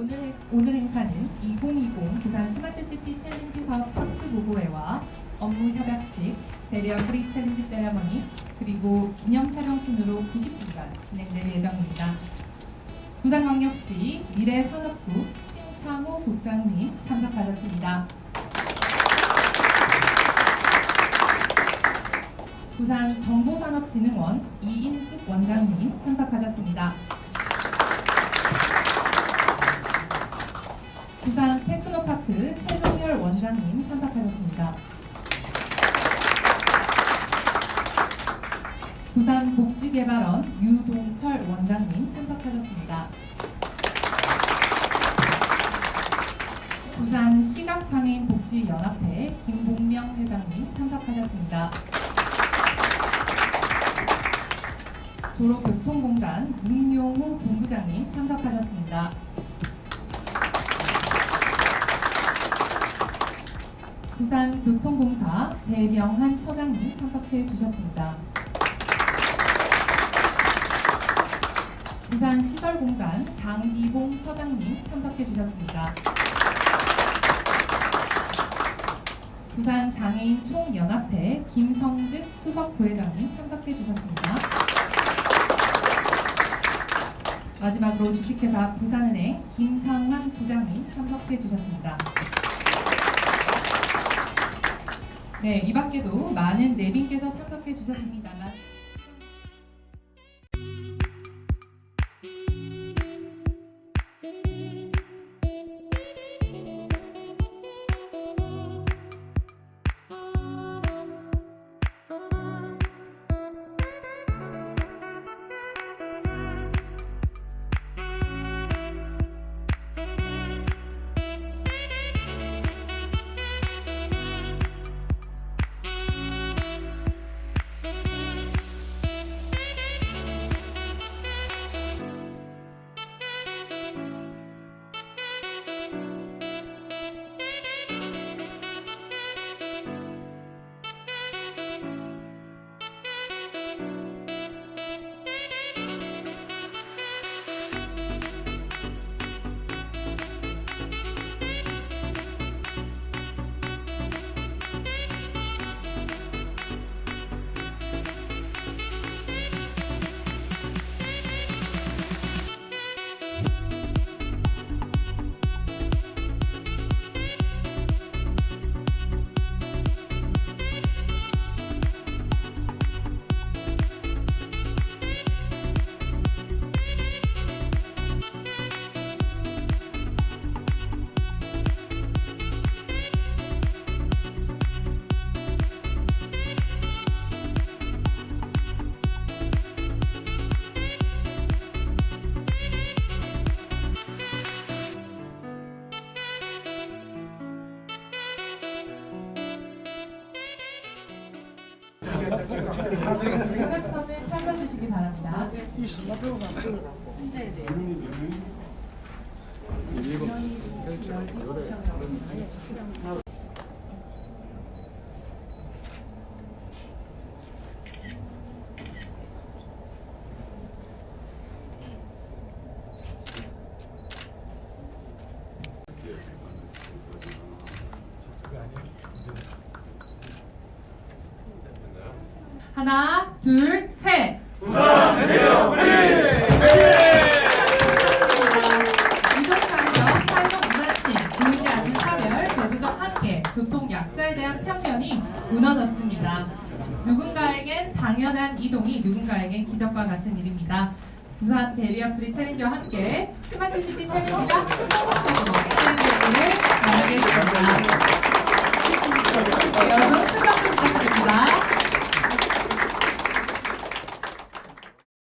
오늘, 오늘 행사는 2020 부산 스마트시티 챌린지 사업 착수 보고회와 업무 협약식, 배리어 프리 챌린지 세레머니, 그리고 기념 촬영 순으로 90분간 진행될 예정입니다. 부산광역시 미래산업부 신창호 국장님 참석하셨습니다. 부산 정보산업진흥원 이인숙 원장님 참석하셨습니다. 원장님 참석하셨습니다. 부산 복지개발원 유동철 원장님 참석하셨습니다. 부산 시각장애인 복지연합회 김봉명 회장님 참석하셨습니다. 도로교통공단 문용우 본부장님 참석하셨습니다. 부산교통공사 배병한 처장님 참석해 주셨습니다. 부산시설공단 장기봉 처장님 참석해 주셨습니다. 부산 장애인 총연합회 김성득 수석 부회장님 참석해 주셨습니다. 마지막으로 주식회사 부산은행 김상환 부장님 참석해 주셨습니다. 네, 이 밖에도 많은 내빈께서 참석해 주셨습니다만 연락선을 펼쳐주시기 바랍니다. 하나, 둘, 셋. 이동간격, 사용 무관심, 보이지 않는 차별, 제도적 한계, 교통 약자에 대한 편견이 무너졌습니다. 누군가에겐 당연한 이동이 누군가에겐 기적과 같은 일입니다. 부산 베리어 프리 챌린지와 함께 스마트 시티 챌린지가 성공적으로 진행되기를 바라겠습니다.